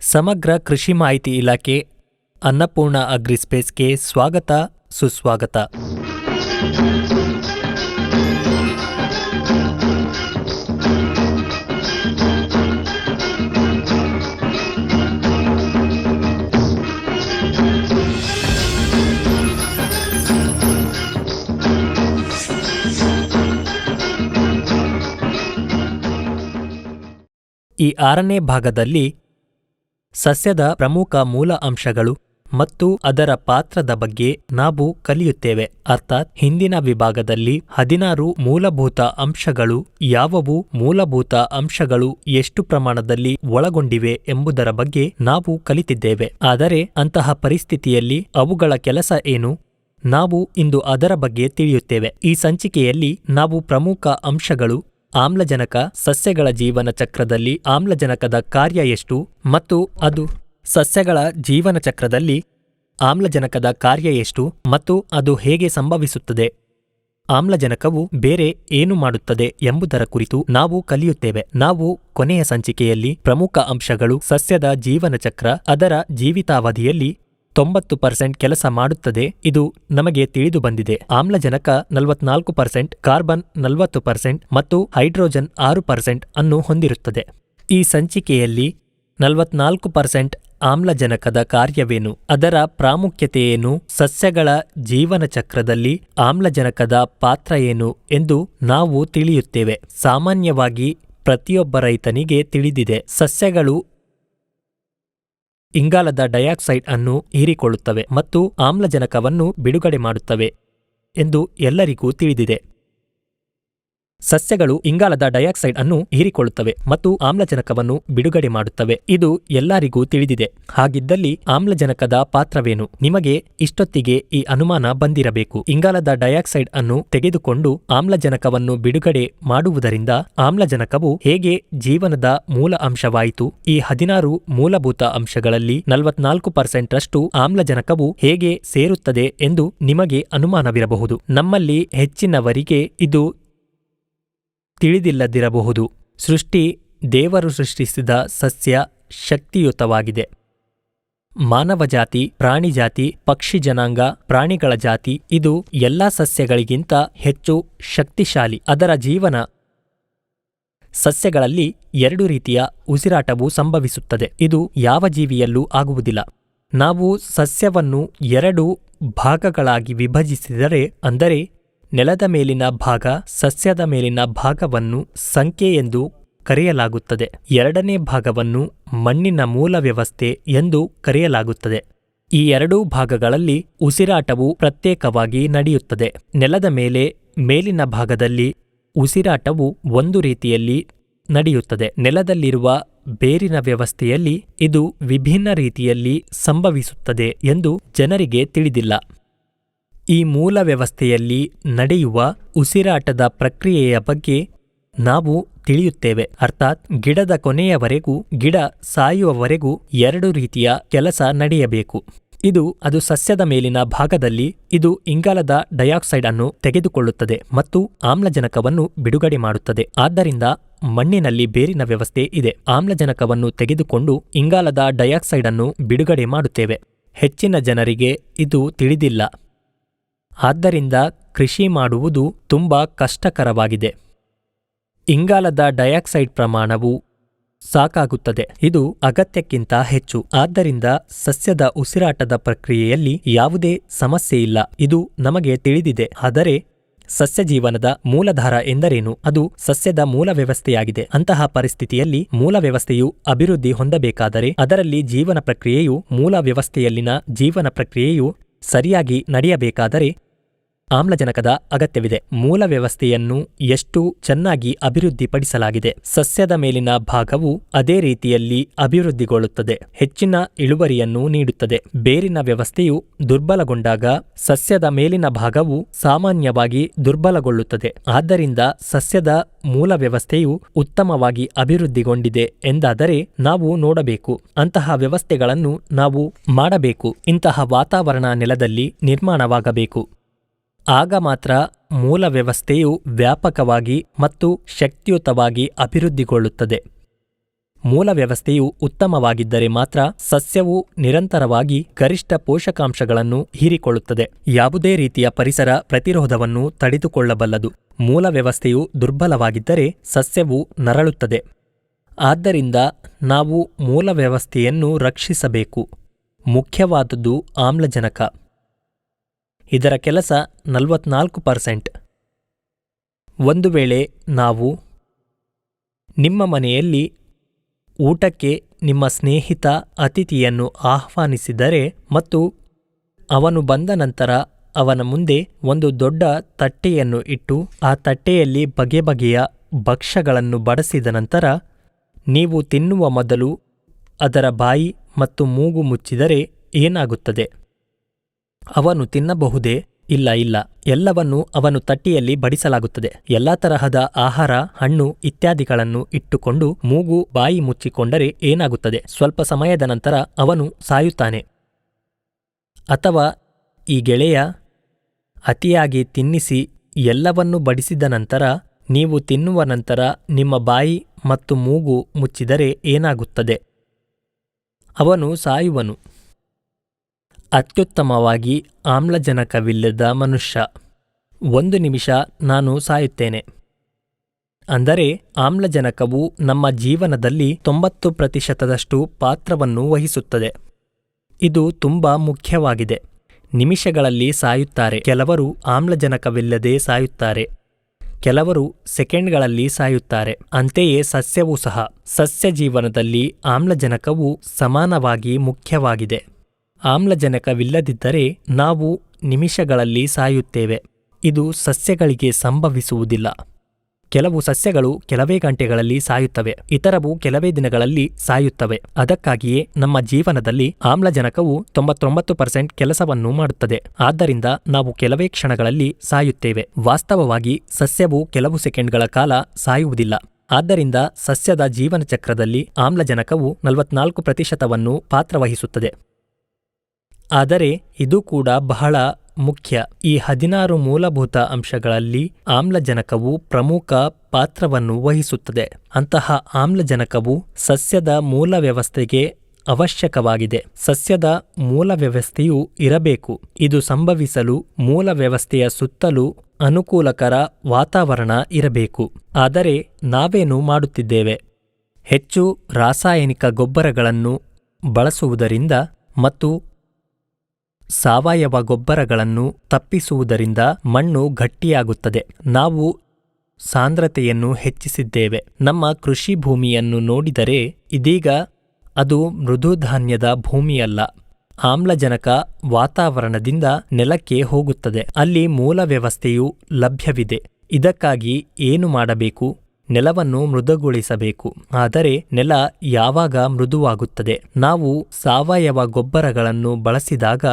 ಸಮಗ್ರ ಕೃಷಿ ಮಾಹಿತಿ ಇಲಾಖೆ ಅನ್ನಪೂರ್ಣ ಅಗ್ರಿಸ್ಪೇಸ್ಗೆ ಸ್ವಾಗತ ಸುಸ್ವಾಗತ. ಈ ಆರನೇ ಭಾಗದಲ್ಲಿ ಸಸ್ಯದ ಪ್ರಮುಖ ಮೂಲ ಅಂಶಗಳು ಮತ್ತು ಅದರ ಪಾತ್ರದ ಬಗ್ಗೆ ನಾವು ಕಲಿಯುತ್ತೇವೆ. ಅರ್ಥಾತ್ ಹಿಂದಿನ ವಿಭಾಗದಲ್ಲಿ ಹದಿನಾರು ಮೂಲಭೂತ ಅಂಶಗಳು ಯಾವವು ಮೂಲಭೂತ ಅಂಶಗಳು ಎಷ್ಟು ಪ್ರಮಾಣದಲ್ಲಿ ಒಳಗೊಂಡಿವೆ ಎಂಬುದರ ಬಗ್ಗೆ ನಾವು ಕಲಿತಿದ್ದೇವೆ. ಆದರೆ ಅಂತಹ ಪರಿಸ್ಥಿತಿಯಲ್ಲಿ ಅವುಗಳ ಕೆಲಸ ಏನು? ನಾವು ಇಂದು ಅದರ ಬಗ್ಗೆ ತಿಳಿಯುತ್ತೇವೆ. ಈ ಸಂಚಿಕೆಯಲ್ಲಿ ನಾವು ಪ್ರಮುಖ ಅಂಶಗಳು ಆಮ್ಲಜನಕ ಸಸ್ಯಗಳ ಜೀವನ ಚಕ್ರದಲ್ಲಿ ಆಮ್ಲಜನಕದ ಕಾರ್ಯ ಎಷ್ಟು ಮತ್ತು ಅದು ಸಸ್ಯಗಳ ಜೀವನ ಚಕ್ರದಲ್ಲಿ ಆಮ್ಲಜನಕದ ಕಾರ್ಯ ಎಷ್ಟು ಮತ್ತು ಅದು ಹೇಗೆ ಸಂಭವಿಸುತ್ತದೆ? ಆಮ್ಲಜನಕವು ಬೇರೆ ಏನು ಮಾಡುತ್ತದೆ ಎಂಬುದರ ಕುರಿತು ನಾವು ಕಲಿಯುತ್ತೇವೆ. ನಾವು ಕೊನೆಯ ಸಂಚಿಕೆಯಲ್ಲಿ ಪ್ರಮುಖ ಅಂಶಗಳು ಸಸ್ಯದ ಜೀವನಚಕ್ರ, ಅದರ ಜೀವಿತಾವಧಿಯಲ್ಲಿ ತೊಂಬತ್ತು ಪರ್ಸೆಂಟ್ ಕೆಲಸ ಮಾಡುತ್ತದೆ. ಇದು ನಮಗೆ ತಿಳಿದು ಬಂದಿದೆ ಆಮ್ಲಜನಕ ನಲವತ್ನಾಲ್ಕು ಪರ್ಸೆಂಟ್, ಕಾರ್ಬನ್ ನಲವತ್ತು ಪರ್ಸೆಂಟ್ ಮತ್ತು ಹೈಡ್ರೋಜನ್ ಆರು ಪರ್ಸೆಂಟ್ ಅನ್ನು ಹೊಂದಿರುತ್ತದೆ. ಈ ಸಂಚಿಕೆಯಲ್ಲಿ ನಲವತ್ನಾಲ್ಕು ಪರ್ಸೆಂಟ್ ಆಮ್ಲಜನಕದ ಕಾರ್ಯವೇನು? ಅದರ ಪ್ರಾಮುಖ್ಯತೆಯೇನು? ಸಸ್ಯಗಳ ಜೀವನ ಚಕ್ರದಲ್ಲಿ ಆಮ್ಲಜನಕದ ಪಾತ್ರ ಏನು ಎಂದು ನಾವು ತಿಳಿಯುತ್ತೇವೆ. ಸಾಮಾನ್ಯವಾಗಿ ಪ್ರತಿಯೊಬ್ಬ ರೈತನಿಗೆ ತಿಳಿದಿದೆ. ಸಸ್ಯಗಳು ಇಂಗಾಲದ ಡೈಆಕ್ಸೈಡ್ ಅನ್ನು ಹೀರಿಕೊಳ್ಳುತ್ತವೆ ಮತ್ತು ಆಮ್ಲಜನಕವನ್ನು ಬಿಡುಗಡೆ ಮಾಡುತ್ತವೆ ಎಂದು ಎಲ್ಲರಿಗೂ ತಿಳಿದಿದೆ. ಸಸ್ಯಗಳು ಇಂಗಾಲದ ಡೈಆಕ್ಸೈಡ್ ಅನ್ನು ಹೀರಿಕೊಳ್ಳುತ್ತವೆ ಮತ್ತು ಆಮ್ಲಜನಕವನ್ನು ಬಿಡುಗಡೆ ಮಾಡುತ್ತವೆ. ಇದು ಎಲ್ಲರಿಗೂ ತಿಳಿದಿದೆ. ಹಾಗಿದ್ದಲ್ಲಿ ಆಮ್ಲಜನಕದ ಪಾತ್ರವೇನು? ನಿಮಗೆ ಇಷ್ಟೊತ್ತಿಗೆ ಈ ಅನುಮಾನ ಬಂದಿರಬೇಕು. ಇಂಗಾಲದ ಡೈಆಕ್ಸೈಡ್ ಅನ್ನು ತೆಗೆದುಕೊಂಡು ಆಮ್ಲಜನಕವನ್ನು ಬಿಡುಗಡೆ ಮಾಡುವುದರಿಂದ ಆಮ್ಲಜನಕವು ಹೇಗೆ ಜೀವನದ ಮೂಲ ಅಂಶವಾಯಿತು? ಈ ಹದಿನಾರು ಮೂಲಭೂತ ಅಂಶಗಳಲ್ಲಿ ನಲವತ್ನಾಲ್ಕು ಪರ್ಸೆಂಟ್ ರಷ್ಟು ಆಮ್ಲಜನಕವು ಹೇಗೆ ಸೇರುತ್ತದೆ ಎಂದು ನಿಮಗೆ ಅನುಮಾನವಿರಬಹುದು. ನಮ್ಮಲ್ಲಿ ಹೆಚ್ಚಿನವರಿಗೆ ಇದು ತಿಳಿದಿಲ್ಲದಿರಬಹುದು. ಸೃಷ್ಟಿ ದೇವರು ಸೃಷ್ಟಿಸಿದ ಸಸ್ಯ ಶಕ್ತಿಯುತವಾಗಿದೆ. ಮಾನವ ಜಾತಿ, ಪ್ರಾಣಿ ಜಾತಿ, ಪಕ್ಷಿ ಜನಾಂಗ, ಪ್ರಾಣಿಗಳ ಜಾತಿ, ಇದು ಎಲ್ಲಾ ಸಸ್ಯಗಳಿಗಿಂತ ಹೆಚ್ಚು ಶಕ್ತಿಶಾಲಿ. ಅದರ ಜೀವನ ಸಸ್ಯಗಳಲ್ಲಿ ಎರಡು ರೀತಿಯ ಉಸಿರಾಟವು ಸಂಭವಿಸುತ್ತದೆ. ಇದು ಯಾವ ಜೀವಿಯಲ್ಲೂ ಆಗುವುದಿಲ್ಲ. ನಾವು ಸಸ್ಯವನ್ನು ಎರಡು ಭಾಗಗಳಾಗಿ ವಿಭಜಿಸಿದರೆ, ಅಂದರೆ ನೆಲದ ಮೇಲಿನ ಭಾಗ ಸಸ್ಯದ ಮೇಲಿನ ಭಾಗವನ್ನು ಸಂಖ್ಯೆ ಎಂದು ಕರೆಯಲಾಗುತ್ತದೆ. ಎರಡನೇ ಭಾಗವನ್ನು ಮಣ್ಣಿನ ಮೂಲ ವ್ಯವಸ್ಥೆ ಎಂದು ಕರೆಯಲಾಗುತ್ತದೆ. ಈ ಎರಡೂ ಭಾಗಗಳಲ್ಲಿ ಉಸಿರಾಟವು ಪ್ರತ್ಯೇಕವಾಗಿ ನಡೆಯುತ್ತದೆ. ನೆಲದ ಮೇಲೆ, ಮೇಲಿನ ಭಾಗದಲ್ಲಿ ಉಸಿರಾಟವು ಒಂದು ರೀತಿಯಲ್ಲಿ ನಡೆಯುತ್ತದೆ. ನೆಲದಲ್ಲಿರುವ ಬೇರಿನ ವ್ಯವಸ್ಥೆಯಲ್ಲಿ ಇದು ವಿಭಿನ್ನ ರೀತಿಯಲ್ಲಿ ಸಂಭವಿಸುತ್ತದೆ ಎಂದು ಜನರಿಗೆ ತಿಳಿದಿಲ್ಲ. ಈ ಮೂಲ ವ್ಯವಸ್ಥೆಯಲ್ಲಿ ನಡೆಯುವ ಉಸಿರಾಟದ ಪ್ರಕ್ರಿಯೆಯ ಬಗ್ಗೆ ನಾವು ತಿಳಿಯುತ್ತೇವೆ. ಅರ್ಥಾತ್ ಗಿಡದ ಕೊನೆಯವರೆಗೂ ಗಿಡ ಸಾಯುವವರೆಗೂ ಎರಡು ರೀತಿಯ ಕೆಲಸ ನಡೆಯಬೇಕು. ಇದು ಅದು ಸಸ್ಯದ ಮೇಲಿನ ಭಾಗದಲ್ಲಿ ಇದು ಇಂಗಾಲದ ಡೈಆಕ್ಸೈಡ್ ಅನ್ನು ತೆಗೆದುಕೊಳ್ಳುತ್ತದೆ ಮತ್ತು ಆಮ್ಲಜನಕವನ್ನು ಬಿಡುಗಡೆ ಮಾಡುತ್ತದೆ. ಆದ್ದರಿಂದ ಮಣ್ಣಿನಲ್ಲಿ ಬೇರಿನ ವ್ಯವಸ್ಥೆ ಇದೆ. ಆಮ್ಲಜನಕವನ್ನು ತೆಗೆದುಕೊಂಡು ಇಂಗಾಲದ ಡೈಆಕ್ಸೈಡ್ ಅನ್ನು ಬಿಡುಗಡೆ ಮಾಡುತ್ತೇವೆ. ಹೆಚ್ಚಿನ ಜನರಿಗೆ ಇದು ತಿಳಿದಿಲ್ಲ. ಆದ್ದರಿಂದ ಕೃಷಿ ಮಾಡುವುದು ತುಂಬಾ ಕಷ್ಟಕರವಾಗಿದೆ. ಇಂಗಾಲದ ಡೈಆಕ್ಸೈಡ್ ಪ್ರಮಾಣವು ಸಾಕಾಗುತ್ತದೆ. ಇದು ಅಗತ್ಯಕ್ಕಿಂತ ಹೆಚ್ಚು. ಆದ್ದರಿಂದ ಸಸ್ಯದ ಉಸಿರಾಟದ ಪ್ರಕ್ರಿಯೆಯಲ್ಲಿ ಯಾವುದೇ ಸಮಸ್ಯೆ ಇಲ್ಲ. ಇದು ನಮಗೆ ತಿಳಿದಿದೆ. ಆದರೆ ಸಸ್ಯ ಜೀವನದ ಮೂಲಧಾರ ಎಂದರೇನು? ಅದು ಸಸ್ಯದ ಮೂಲ ವ್ಯವಸ್ಥೆಯಾಗಿದೆ. ಅಂತಹ ಪರಿಸ್ಥಿತಿಯಲ್ಲಿ ಮೂಲ ವ್ಯವಸ್ಥೆಯು ಅಭಿವೃದ್ಧಿ ಹೊಂದಬೇಕಾದರೆ ಅದರಲ್ಲಿ ಜೀವನ ಪ್ರಕ್ರಿಯೆಯು ಮೂಲ ವ್ಯವಸ್ಥೆಯಲ್ಲಿನ ಜೀವನ ಪ್ರಕ್ರಿಯೆಯು ಸರಿಯಾಗಿ ನಡೆಯಬೇಕಾದರೆ ಆಮ್ಲಜನಕದ ಅಗತ್ಯವಿದೆ. ಮೂಲ ವ್ಯವಸ್ಥೆಯನ್ನು ಎಷ್ಟು ಚೆನ್ನಾಗಿ ಅಭಿವೃದ್ಧಿಪಡಿಸಲಾಗಿದೆ. ಸಸ್ಯದ ಮೇಲಿನ ಭಾಗವು ಅದೇ ರೀತಿಯಲ್ಲಿ ಅಭಿವೃದ್ಧಿಗೊಳ್ಳುತ್ತದೆ. ಹೆಚ್ಚಿನ ಇಳುವರಿಯನ್ನು ನೀಡುತ್ತದೆ. ಬೇರಿನ ವ್ಯವಸ್ಥೆಯು ದುರ್ಬಲಗೊಂಡಾಗ ಸಸ್ಯದ ಮೇಲಿನ ಭಾಗವು ಸಾಮಾನ್ಯವಾಗಿ ದುರ್ಬಲಗೊಳ್ಳುತ್ತದೆ. ಆದ್ದರಿಂದ ಸಸ್ಯದ ಮೂಲ ವ್ಯವಸ್ಥೆಯು ಉತ್ತಮವಾಗಿ ಅಭಿವೃದ್ಧಿಗೊಂಡಿದೆ ಎಂದಾದರೆ ನಾವು ನೋಡಬೇಕು. ಅಂತಹ ವ್ಯವಸ್ಥೆಗಳನ್ನು ನಾವು ಮಾಡಬೇಕು. ಇಂತಹ ವಾತಾವರಣ ನೆಲದಲ್ಲಿ ನಿರ್ಮಾಣವಾಗಬೇಕು. ಆಗ ಮಾತ್ರ ಮೂಲ ವ್ಯವಸ್ಥೆಯು ವ್ಯಾಪಕವಾಗಿ ಮತ್ತು ಶಕ್ತಿಯುತವಾಗಿ ಅಭಿವೃದ್ಧಿಗೊಳ್ಳುತ್ತದೆ. ಮೂಲ ವ್ಯವಸ್ಥೆಯು ಉತ್ತಮವಾಗಿದ್ದರೆ ಮಾತ್ರ ಸಸ್ಯವು ನಿರಂತರವಾಗಿ ಗರಿಷ್ಠ ಪೋಷಕಾಂಶಗಳನ್ನು ಹೀರಿಕೊಳ್ಳುತ್ತದೆ. ಯಾವುದೇ ರೀತಿಯ ಪರಿಸರ ಪ್ರತಿರೋಧವನ್ನು ತಡೆದುಕೊಳ್ಳಬಲ್ಲದು. ಮೂಲ ವ್ಯವಸ್ಥೆಯು ದುರ್ಬಲವಾಗಿದ್ದರೆ ಸಸ್ಯವು ನರಳುತ್ತದೆ. ಆದ್ದರಿಂದ ನಾವು ಮೂಲ ವ್ಯವಸ್ಥೆಯನ್ನು ರಕ್ಷಿಸಬೇಕು. ಮುಖ್ಯವಾದುದು ಆಮ್ಲಜನಕ. ಇದರ ಕೆಲಸ ನಲವತ್ನಾಲ್ಕು ಪರ್ಸೆಂಟ್. ಒಂದು ವೇಳೆ ನಾವು ನಿಮ್ಮ ಮನೆಯಲ್ಲಿ ಊಟಕ್ಕೆ ನಿಮ್ಮ ಸ್ನೇಹಿತ ಅತಿಥಿಯನ್ನು ಆಹ್ವಾನಿಸಿದರೆ ಮತ್ತು ಅವನು ಬಂದ ನಂತರ ಅವನ ಮುಂದೆ ಒಂದು ದೊಡ್ಡ ತಟ್ಟೆಯನ್ನು ಇಟ್ಟು ಆ ತಟ್ಟೆಯಲ್ಲಿ ಬಗೆ ಬಗೆಯ ಭಕ್ಷ್ಯಗಳನ್ನು ಬಡಿಸಿದ ನಂತರ ನೀವು ತಿನ್ನುವ ಮೊದಲು ಅದರ ಬಾಯಿ ಮತ್ತು ಮೂಗು ಮುಚ್ಚಿದರೆ ಏನಾಗುತ್ತದೆ? ಅವನು ತಿನ್ನಬಹುದೇ? ಇಲ್ಲ ಇಲ್ಲ. ಎಲ್ಲವನ್ನೂ ಅವನು ತಟ್ಟಿಯಲ್ಲಿ ಬಡಿಸಲಾಗುತ್ತದೆ. ಎಲ್ಲಾ ತರಹದ ಆಹಾರ, ಹಣ್ಣು ಇತ್ಯಾದಿಗಳನ್ನು ಇಟ್ಟುಕೊಂಡು ಮೂಗು, ಬಾಯಿ ಮುಚ್ಚಿಕೊಂಡರೆ ಏನಾಗುತ್ತದೆ? ಸ್ವಲ್ಪ ಸಮಯದ ನಂತರ ಅವನು ಸಾಯುತ್ತಾನೆ. ಅಥವಾ ಈ ಗೆಳೆಯ ಅತಿಯಾಗಿ ತಿನ್ನಿಸಿ ಎಲ್ಲವನ್ನು ಬಡಿಸಿದ ನಂತರ ನೀವು ತಿನ್ನುವ ನಂತರ ನಿಮ್ಮ ಬಾಯಿ ಮತ್ತು ಮೂಗು ಮುಚ್ಚಿದರೆ ಏನಾಗುತ್ತದೆ? ಅವನು ಸಾಯುವನು. ಅತ್ಯುತ್ತಮವಾಗಿ ಆಮ್ಲಜನಕವಿಲ್ಲದ ಮನುಷ್ಯ. ಒಂದು ನಿಮಿಷ ನಾನು ಸಾಯುತ್ತೇನೆ. ಅಂದರೆ ಆಮ್ಲಜನಕವು ನಮ್ಮ ಜೀವನದಲ್ಲಿ ತೊಂಬತ್ತು ಪ್ರತಿಶತದಷ್ಟು ಪಾತ್ರವನ್ನು ವಹಿಸುತ್ತದೆ. ಇದು ತುಂಬ ಮುಖ್ಯವಾಗಿದೆ. ನಿಮಿಷಗಳಲ್ಲಿ ಸಾಯುತ್ತಾರೆ. ಕೆಲವರು ಆಮ್ಲಜನಕವಿಲ್ಲದೆ ಸಾಯುತ್ತಾರೆ. ಕೆಲವರು ಸೆಕೆಂಡ್ಗಳಲ್ಲಿ ಸಾಯುತ್ತಾರೆ. ಅಂತೆಯೇ ಸಸ್ಯವೂ ಸಹ. ಸಸ್ಯ ಜೀವನದಲ್ಲಿ ಆಮ್ಲಜನಕವು ಸಮಾನವಾಗಿ ಮುಖ್ಯವಾಗಿದೆ. ಆಮ್ಲಜನಕವಿಲ್ಲದಿದ್ದರೆ ನಾವು ನಿಮಿಷಗಳಲ್ಲಿ ಸಾಯುತ್ತೇವೆ. ಇದು ಸಸ್ಯಗಳಿಗೆ ಸಂಭವಿಸುವುದಿಲ್ಲ. ಕೆಲವು ಸಸ್ಯಗಳು ಕೆಲವೇ ಗಂಟೆಗಳಲ್ಲಿ ಸಾಯುತ್ತವೆ, ಇತರವು ಕೆಲವೇ ದಿನಗಳಲ್ಲಿ ಸಾಯುತ್ತವೆ. ಅದಕ್ಕಾಗಿಯೇ ನಮ್ಮ ಜೀವನದಲ್ಲಿ ಆಮ್ಲಜನಕವು ತೊಂಬತ್ತೊಂಬತ್ತು ಪರ್ಸೆಂಟ್ ಕೆಲಸವನ್ನು ಮಾಡುತ್ತದೆ. ಆದ್ದರಿಂದ ನಾವು ಕೆಲವೇ ಕ್ಷಣಗಳಲ್ಲಿ ಸಾಯುತ್ತೇವೆ. ವಾಸ್ತವವಾಗಿ ಸಸ್ಯವು ಕೆಲವು ಸೆಕೆಂಡ್ಗಳ ಕಾಲ ಸಾಯುವುದಿಲ್ಲ. ಆದ್ದರಿಂದ ಸಸ್ಯದ ಜೀವನ ಚಕ್ರದಲ್ಲಿ ಆಮ್ಲಜನಕವು ನಲವತ್ನಾಲ್ಕು ಪ್ರತಿಶತವನ್ನು ಪಾತ್ರವಹಿಸುತ್ತದೆ. ಆದರೆ ಇದು ಕೂಡ ಬಹಳ ಮುಖ್ಯ. ಈ ಹದಿನಾರು ಮೂಲಭೂತ ಅಂಶಗಳಲ್ಲಿ ಆಮ್ಲಜನಕವು ಪ್ರಮುಖ ಪಾತ್ರವನ್ನು ವಹಿಸುತ್ತದೆ. ಅಂತಹ ಆಮ್ಲಜನಕವು ಸಸ್ಯದ ಮೂಲ ವ್ಯವಸ್ಥೆಗೆ ಅವಶ್ಯಕವಾಗಿದೆ. ಸಸ್ಯದ ಮೂಲ ವ್ಯವಸ್ಥೆಯು ಇರಬೇಕು. ಇದು ಸಂಭವಿಸಲು ಮೂಲ ವ್ಯವಸ್ಥೆಯ ಸುತ್ತಲೂ ಅನುಕೂಲಕರ ವಾತಾವರಣ ಇರಬೇಕು. ಆದರೆ ನಾವೇನು ಮಾಡುತ್ತಿದ್ದೇವೆ? ಹೆಚ್ಚು ರಾಸಾಯನಿಕ ಗೊಬ್ಬರಗಳನ್ನು ಬಳಸುವುದರಿಂದ ಮತ್ತು ಸಾವಯವ ಗೊಬ್ಬರಗಳನ್ನು ತಪ್ಪಿಸುವುದರಿಂದ ಮಣ್ಣು ಗಟ್ಟಿಯಾಗುತ್ತದೆ. ನಾವು ಸಾಂದ್ರತೆಯನ್ನು ಹೆಚ್ಚಿಸಿದ್ದೇವೆ. ನಮ್ಮ ಕೃಷಿ ಭೂಮಿಯನ್ನು ನೋಡಿದರೆ ಇದೀಗ ಅದು ಮೃದುಧಾನ್ಯದ ಭೂಮಿಯಲ್ಲ. ಆಮ್ಲಜನಕ ವಾತಾವರಣದಿಂದ ನೆಲಕ್ಕೆ ಹೋಗುತ್ತದೆ. ಅಲ್ಲಿ ಮೂಲ ವ್ಯವಸ್ಥೆಯು ಲಭ್ಯವಿದೆ. ಇದಕ್ಕಾಗಿ ಏನು ಮಾಡಬೇಕು? ನೆಲವನ್ನು ಮೃದುಗೊಳಿಸಬೇಕು. ಆದರೆ ನೆಲ ಯಾವಾಗ ಮೃದುವಾಗುತ್ತದೆ? ನಾವು ಸಾವಯವ ಗೊಬ್ಬರಗಳನ್ನು ಬಳಸಿದಾಗ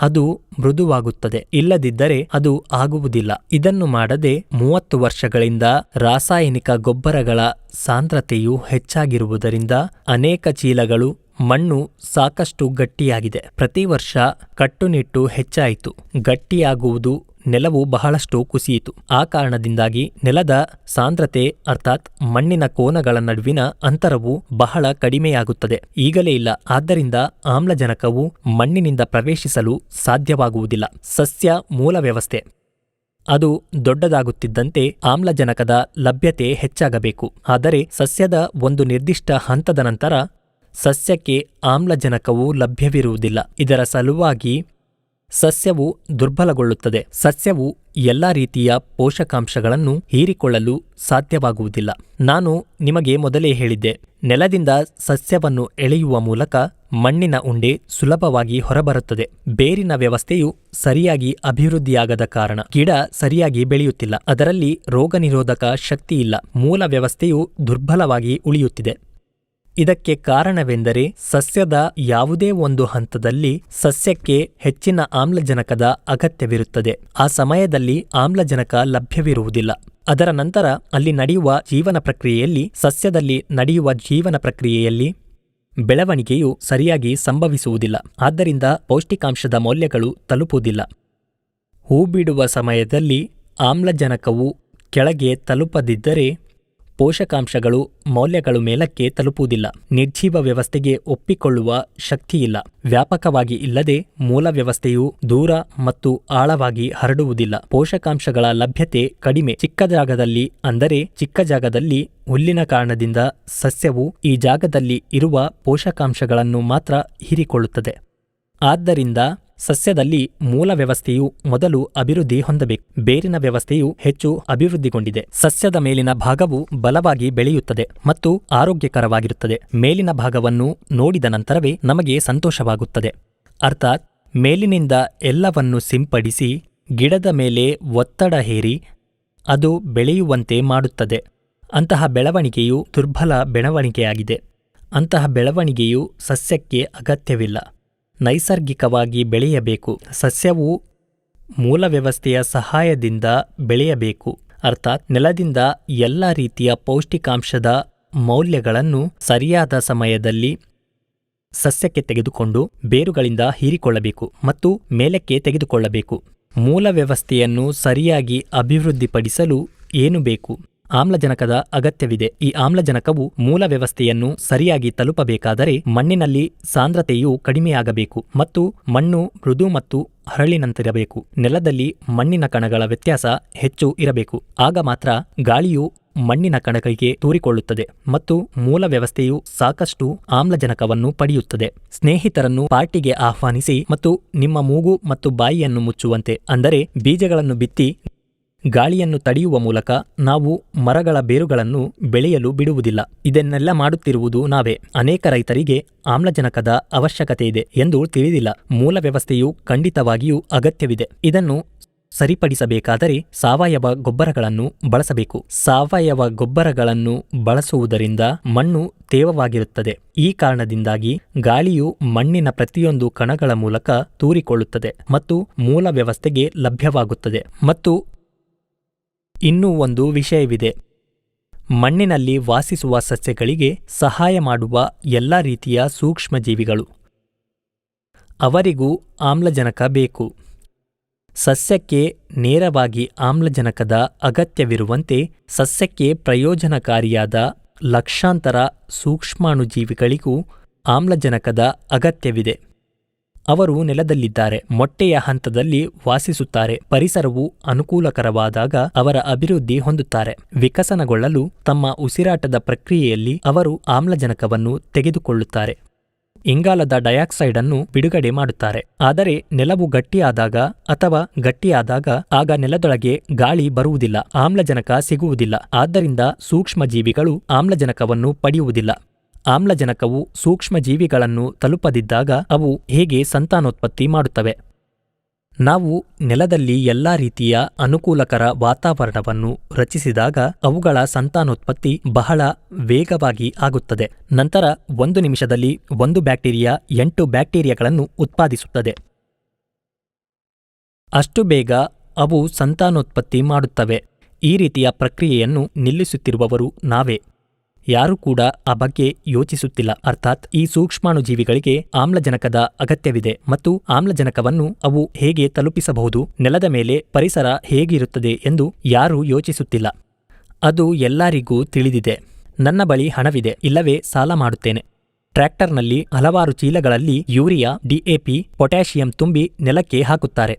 ಅದು ಮೃದುವಾಗುತ್ತದೆ. ಇಲ್ಲದಿದ್ದರೆ ಅದು ಆಗುವುದಿಲ್ಲ. ಇದನ್ನು ಮಾಡದೆ ಮೂವತ್ತು ವರ್ಷಗಳಿಂದ ರಾಸಾಯನಿಕ ಗೊಬ್ಬರಗಳ ಸಾಂದ್ರತೆಯು ಹೆಚ್ಚಾಗಿರುವುದರಿಂದ ಅನೇಕ ಚೀಲಗಳು, ಮಣ್ಣು ಸಾಕಷ್ಟು ಗಟ್ಟಿಯಾಗಿದೆ. ಪ್ರತಿ ವರ್ಷ ಕಟ್ಟುನಿಟ್ಟು ಹೆಚ್ಚಾಯಿತು. ಗಟ್ಟಿಯಾಗುವುದು ನೆಲವು ಬಹಳಷ್ಟು ಕುಸಿಯಿತು. ಆ ಕಾರಣದಿಂದಾಗಿ ನೆಲದ ಸಾಂದ್ರತೆ ಅರ್ಥಾತ್ ಮಣ್ಣಿನ ಕೋನಗಳ ನಡುವಿನ ಅಂತರವು ಬಹಳ ಕಡಿಮೆಯಾಗುತ್ತದೆ. ಈಗಲೇ ಇಲ್ಲ. ಆದ್ದರಿಂದ ಆಮ್ಲಜನಕವು ಮಣ್ಣಿನಿಂದ ಪ್ರವೇಶಿಸಲು ಸಾಧ್ಯವಾಗುವುದಿಲ್ಲ. ಸಸ್ಯ ಮೂಲ ವ್ಯವಸ್ಥೆ. ಅದು ದೊಡ್ಡದಾಗುತ್ತಿದ್ದಂತೆ ಆಮ್ಲಜನಕದ ಲಭ್ಯತೆ ಹೆಚ್ಚಾಗಬೇಕು. ಆದರೆ ಸಸ್ಯದ ಒಂದು ನಿರ್ದಿಷ್ಟ ಹಂತದ ನಂತರ ಸಸ್ಯಕ್ಕೆ ಆಮ್ಲಜನಕವು ಲಭ್ಯವಿರುವುದಿಲ್ಲ. ಇದರ ಸಲುವಾಗಿ ಸಸ್ಯವು ದುರ್ಬಲಗೊಳ್ಳುತ್ತದೆ. ಸಸ್ಯವು ಎಲ್ಲ ರೀತಿಯ ಪೋಷಕಾಂಶಗಳನ್ನು ಹೀರಿಕೊಳ್ಳಲು ಸಾಧ್ಯವಾಗುವುದಿಲ್ಲ. ನಾನು ನಿಮಗೆ ಮೊದಲೇ ಹೇಳಿದ್ದೆ, ನೆಲದಿಂದ ಸಸ್ಯವನ್ನು ಎಳೆಯುವ ಮೂಲಕ ಮಣ್ಣಿನ ಉಂಡೆ ಸುಲಭವಾಗಿ ಹೊರಬರುತ್ತದೆ. ಬೇರಿನ ವ್ಯವಸ್ಥೆಯು ಸರಿಯಾಗಿ ಅಭಿವೃದ್ಧಿಯಾಗದ ಕಾರಣ ಗಿಡ ಸರಿಯಾಗಿ ಬೆಳೆಯುತ್ತಿಲ್ಲ. ಅದರಲ್ಲಿ ರೋಗನಿರೋಧಕ ಶಕ್ತಿ ಇಲ್ಲ ಮೂಲ ವ್ಯವಸ್ಥೆಯು ದುರ್ಬಲವಾಗಿ ಉಳಿಯುತ್ತಿದೆ. ಇದಕ್ಕೆ ಕಾರಣವೆಂದರೆ ಸಸ್ಯದ ಯಾವುದೇ ಒಂದು ಹಂತದಲ್ಲಿ ಸಸ್ಯಕ್ಕೆ ಹೆಚ್ಚಿನ ಆಮ್ಲಜನಕದ ಅಗತ್ಯವಿರುತ್ತದೆ. ಆ ಸಮಯದಲ್ಲಿ ಆಮ್ಲಜನಕ ಲಭ್ಯವಿರುವುದಿಲ್ಲ. ಅದರ ನಂತರ ಅಲ್ಲಿ ನಡೆಯುವ ಜೀವನ ಪ್ರಕ್ರಿಯೆಯಲ್ಲಿ, ಸಸ್ಯದಲ್ಲಿ ನಡೆಯುವ ಜೀವನ ಪ್ರಕ್ರಿಯೆಯಲ್ಲಿ ಬೆಳವಣಿಗೆಯು ಸರಿಯಾಗಿ ಸಂಭವಿಸುವುದಿಲ್ಲ. ಆದ್ದರಿಂದ ಪೌಷ್ಟಿಕಾಂಶದ ಮೌಲ್ಯಗಳು ತಲುಪುವುದಿಲ್ಲ. ಹೂ ಬಿಡುವ ಸಮಯದಲ್ಲಿ ಆಮ್ಲಜನಕವು ಕೆಳಗೆ ತಲುಪದಿದ್ದರೆ ಪೋಷಕಾಂಶಗಳು ಮೌಲ್ಯಗಳು ಮೇಲಕ್ಕೆ ತಲುಪುವುದಿಲ್ಲ. ನಿರ್ಜೀವ ವ್ಯವಸ್ಥೆಗೆ ಒಪ್ಪಿಕೊಳ್ಳುವ ಶಕ್ತಿಯಿಲ್ಲ. ವ್ಯಾಪಕವಾಗಿ ಇಲ್ಲದೆ ಮೂಲ ವ್ಯವಸ್ಥೆಯು ದೂರ ಮತ್ತು ಆಳವಾಗಿ ಹರಡುವುದಿಲ್ಲ. ಪೋಷಕಾಂಶಗಳ ಲಭ್ಯತೆ ಕಡಿಮೆ. ಚಿಕ್ಕ ಜಾಗದಲ್ಲಿ ಅಂದರೆ ಚಿಕ್ಕ ಜಾಗದಲ್ಲಿ ಹುಲ್ಲಿನ ಕಾರಣದಿಂದ ಸಸ್ಯವು ಈ ಜಾಗದಲ್ಲಿ ಇರುವ ಪೋಷಕಾಂಶಗಳನ್ನು ಮಾತ್ರ ಹೀರಿಕೊಳ್ಳುತ್ತದೆ. ಆದ್ದರಿಂದ ಸಸ್ಯದಲ್ಲಿ ಮೂಲ ವ್ಯವಸ್ಥೆಯು ಮೊದಲು ಅಭಿವೃದ್ಧಿ ಹೊಂದಬೇಕು. ಬೇರಿನ ವ್ಯವಸ್ಥೆಯು ಹೆಚ್ಚು ಅಭಿವೃದ್ಧಿಗೊಂಡಿದೆ. ಸಸ್ಯದ ಮೇಲಿನ ಭಾಗವು ಬಲವಾಗಿ ಬೆಳೆಯುತ್ತದೆ ಮತ್ತು ಆರೋಗ್ಯಕರವಾಗಿರುತ್ತದೆ. ಮೇಲಿನ ಭಾಗವನ್ನು ನೋಡಿದ ನಂತರವೇ ನಮಗೆ ಸಂತೋಷವಾಗುತ್ತದೆ. ಅರ್ಥಾತ್, ಮೇಲಿನಿಂದ ಎಲ್ಲವನ್ನು ಸಿಂಪಡಿಸಿ ಗಿಡದ ಮೇಲೆ ಒತ್ತಡ ಹೇರಿ ಅದು ಬೆಳೆಯುವಂತೆ ಮಾಡುತ್ತದೆ. ಅಂತಹ ಬೆಳವಣಿಗೆಯು ದುರ್ಬಲ ಬೆಳವಣಿಗೆಯಾಗಿದೆ. ಅಂತಹ ಬೆಳವಣಿಗೆಯು ಸಸ್ಯಕ್ಕೆ ಅಗತ್ಯವಿಲ್ಲ. ನೈಸರ್ಗಿಕವಾಗಿ ಬೆಳೆಯಬೇಕು. ಸಸ್ಯವು ಮೂಲ ವ್ಯವಸ್ಥೆಯ ಸಹಾಯದಿಂದ ಬೆಳೆಯಬೇಕು. ಅರ್ಥಾತ್ ನೆಲದಿಂದ ಎಲ್ಲ ರೀತಿಯ ಪೌಷ್ಟಿಕಾಂಶದ ಮೌಲ್ಯಗಳನ್ನು ಸರಿಯಾದ ಸಮಯದಲ್ಲಿ ಸಸ್ಯಕ್ಕೆ ತೆಗೆದುಕೊಂಡು ಬೇರುಗಳಿಂದ ಹೀರಿಕೊಳ್ಳಬೇಕು ಮತ್ತು ಮೇಲಕ್ಕೆ ತೆಗೆದುಕೊಳ್ಳಬೇಕು. ಮೂಲ ವ್ಯವಸ್ಥೆಯನ್ನು ಸರಿಯಾಗಿ ಅಭಿವೃದ್ಧಿಪಡಿಸಲು ಏನು ಬೇಕು? ಆಮ್ಲಜನಕದ ಅಗತ್ಯವಿದೆ. ಈ ಆಮ್ಲಜನಕವು ಮೂಲ ವ್ಯವಸ್ಥೆಯನ್ನು ಸರಿಯಾಗಿ ತಲುಪಬೇಕಾದರೆ ಮಣ್ಣಿನಲ್ಲಿ ಸಾಂದ್ರತೆಯು ಕಡಿಮೆಯಾಗಬೇಕು ಮತ್ತು ಮಣ್ಣು ಮೃದು ಮತ್ತು ಹರಳಿನಂತಿರಬೇಕು. ನೆಲದಲ್ಲಿ ಮಣ್ಣಿನ ಕಣಗಳ ವ್ಯತ್ಯಾಸ ಹೆಚ್ಚು ಇರಬೇಕು. ಆಗ ಮಾತ್ರ ಗಾಳಿಯು ಮಣ್ಣಿನ ಕಣಗಳಿಗೆ ತೂರಿಕೊಳ್ಳುತ್ತದೆ ಮತ್ತು ಮೂಲ ವ್ಯವಸ್ಥೆಯು ಸಾಕಷ್ಟು ಆಮ್ಲಜನಕವನ್ನು ಪಡೆಯುತ್ತದೆ. ಸ್ನೇಹಿತರನ್ನು ಪಾರ್ಟಿಗೆ ಆಹ್ವಾನಿಸಿ ಮತ್ತು ನಿಮ್ಮ ಮೂಗು ಮತ್ತು ಬಾಯಿಯನ್ನು ಮುಚ್ಚುವಂತೆ ಅಂದರೆ ಬೀಜಗಳನ್ನು ಬಿತ್ತಿ ಗಾಳಿಯನ್ನು ತಡೆಯುವ ಮೂಲಕ ನಾವು ಮರಗಳ ಬೇರುಗಳನ್ನು ಬೆಳೆಯಲು ಬಿಡುವುದಿಲ್ಲ. ಇದನ್ನೆಲ್ಲ ಮಾಡುತ್ತಿರುವುದು ನಾವೇ. ಅನೇಕ ರೈತರಿಗೆ ಆಮ್ಲಜನಕದ ಅವಶ್ಯಕತೆ ಇದೆ ಎಂದು ತಿಳಿದಿಲ್ಲ. ಮೂಲ ವ್ಯವಸ್ಥೆಯು ಖಂಡಿತವಾಗಿಯೂ ಅಗತ್ಯವಿದೆ. ಇದನ್ನು ಸರಿಪಡಿಸಬೇಕಾದರೆ ಸಾವಯವ ಗೊಬ್ಬರಗಳನ್ನು ಬಳಸಬೇಕು. ಸಾವಯವ ಗೊಬ್ಬರಗಳನ್ನು ಬಳಸುವುದರಿಂದ ಮಣ್ಣು ತೇವವಾಗಿರುತ್ತದೆ. ಈ ಕಾರಣದಿಂದಾಗಿ ಗಾಳಿಯು ಮಣ್ಣಿನ ಪ್ರತಿಯೊಂದು ಕಣಗಳ ಮೂಲಕ ತೂರಿಕೊಳ್ಳುತ್ತದೆ ಮತ್ತು ಮೂಲ ವ್ಯವಸ್ಥೆಗೆ ಲಭ್ಯವಾಗುತ್ತದೆ. ಮತ್ತು ಇನ್ನೂ ಒಂದು ವಿಷಯವಿದೆ. ಮಣ್ಣಿನಲ್ಲಿ ವಾಸಿಸುವ ಸಸ್ಯಗಳಿಗೆ ಸಹಾಯ ಮಾಡುವ ಎಲ್ಲ ರೀತಿಯ ಸೂಕ್ಷ್ಮಜೀವಿಗಳು. ಅವರಿಗೂ ಆಮ್ಲಜನಕ ಬೇಕು. ಸಸ್ಯಕ್ಕೆ ನೇರವಾಗಿ ಆಮ್ಲಜನಕದ ಅಗತ್ಯವಿರುವಂತೆ ಸಸ್ಯಕ್ಕೆ ಪ್ರಯೋಜನಕಾರಿಯಾದ ಲಕ್ಷಾಂತರ ಸೂಕ್ಷ್ಮಾಣುಜೀವಿಗಳಿಗೂ ಆಮ್ಲಜನಕದ ಅಗತ್ಯವಿದೆ. ಅವರು ನೆಲದಲ್ಲಿದ್ದಾರೆ. ಮೊಟ್ಟೆಯ ಹಂತದಲ್ಲಿ ವಾಸಿಸುತ್ತಾರೆ. ಪರಿಸರವು ಅನುಕೂಲಕರವಾದಾಗ ಅವರ ಅಭಿವೃದ್ಧಿ ಹೊಂದುತ್ತಾರೆ. ವಿಕಸನಗೊಳ್ಳಲು ತಮ್ಮ ಉಸಿರಾಟದ ಪ್ರಕ್ರಿಯೆಯಲ್ಲಿ ಅವರು ಆಮ್ಲಜನಕವನ್ನು ತೆಗೆದುಕೊಳ್ಳುತ್ತಾರೆ. ಇಂಗಾಲದ ಡೈಆಕ್ಸೈಡ್ ಅನ್ನು ಬಿಡುಗಡೆ ಮಾಡುತ್ತಾರೆ. ಆದರೆ ನೆಲವು ಗಟ್ಟಿಯಾದಾಗ ಅಥವಾ ಗಟ್ಟಿಯಾದಾಗ ಆಗ ನೆಲದೊಳಗೆ ಗಾಳಿ ಬರುವುದಿಲ್ಲ. ಆಮ್ಲಜನಕ ಸಿಗುವುದಿಲ್ಲ. ಆದ್ದರಿಂದ ಸೂಕ್ಷ್ಮಜೀವಿಗಳು ಆಮ್ಲಜನಕವನ್ನು ಪಡೆಯುವುದಿಲ್ಲ. ಆಮ್ಲಜನಕವು ಸೂಕ್ಷ್ಮಜೀವಿಗಳನ್ನು ತಲುಪದಿದ್ದಾಗ ಅವು ಹೇಗೆ ಸಂತಾನೋತ್ಪತ್ತಿ ಮಾಡುತ್ತವೆ? ನಾವು ನೆಲದಲ್ಲಿ ಎಲ್ಲಾ ರೀತಿಯ ಅನುಕೂಲಕರ ವಾತಾವರಣವನ್ನು ರಚಿಸಿದಾಗ ಅವುಗಳ ಸಂತಾನೋತ್ಪತ್ತಿ ಬಹಳ ವೇಗವಾಗಿ ಆಗುತ್ತದೆ. ನಂತರ ಒಂದು ನಿಮಿಷದಲ್ಲಿ ಒಂದು ಬ್ಯಾಕ್ಟೀರಿಯಾ ಎಂಟು ಬ್ಯಾಕ್ಟೀರಿಯಾಗಳನ್ನು ಉತ್ಪಾದಿಸುತ್ತದೆ. ಅಷ್ಟು ಬೇಗ ಅವು ಸಂತಾನೋತ್ಪತ್ತಿ ಮಾಡುತ್ತವೆ. ಈ ರೀತಿಯ ಪ್ರಕ್ರಿಯೆಯನ್ನು ನಿಲ್ಲಿಸುತ್ತಿರುವವರು ನಾವೇ. ಯಾರೂ ಕೂಡ ಆ ಬಗ್ಗೆ ಯೋಚಿಸುತ್ತಿಲ್ಲ. ಅರ್ಥಾತ್ ಈ ಸೂಕ್ಷ್ಮಾಣುಜೀವಿಗಳಿಗೆ ಆಮ್ಲಜನಕದ ಅಗತ್ಯವಿದೆ ಮತ್ತು ಆಮ್ಲಜನಕವನ್ನು ಅವು ಹೇಗೆ ತಲುಪಿಸಬಹುದು, ನೆಲದ ಮೇಲೆ ಪರಿಸರ ಹೇಗಿರುತ್ತದೆ ಎಂದು ಯಾರೂ ಯೋಚಿಸುತ್ತಿಲ್ಲ. ಅದು ಎಲ್ಲರಿಗೂ ತಿಳಿದಿದೆ. ನನ್ನ ಬಳಿ ಹಣವಿದೆ, ಇಲ್ಲವೇ ಸಾಲ ಮಾಡುತ್ತೇನೆ. ಟ್ರ್ಯಾಕ್ಟರ್ನಲ್ಲಿ ಹಲವಾರು ಚೀಲಗಳಲ್ಲಿ ಯೂರಿಯಾ ಡಿಎಪಿ ಪೊಟ್ಯಾಷಿಯಂ ತುಂಬಿ ನೆಲಕ್ಕೆ ಹಾಕುತ್ತಾರೆ.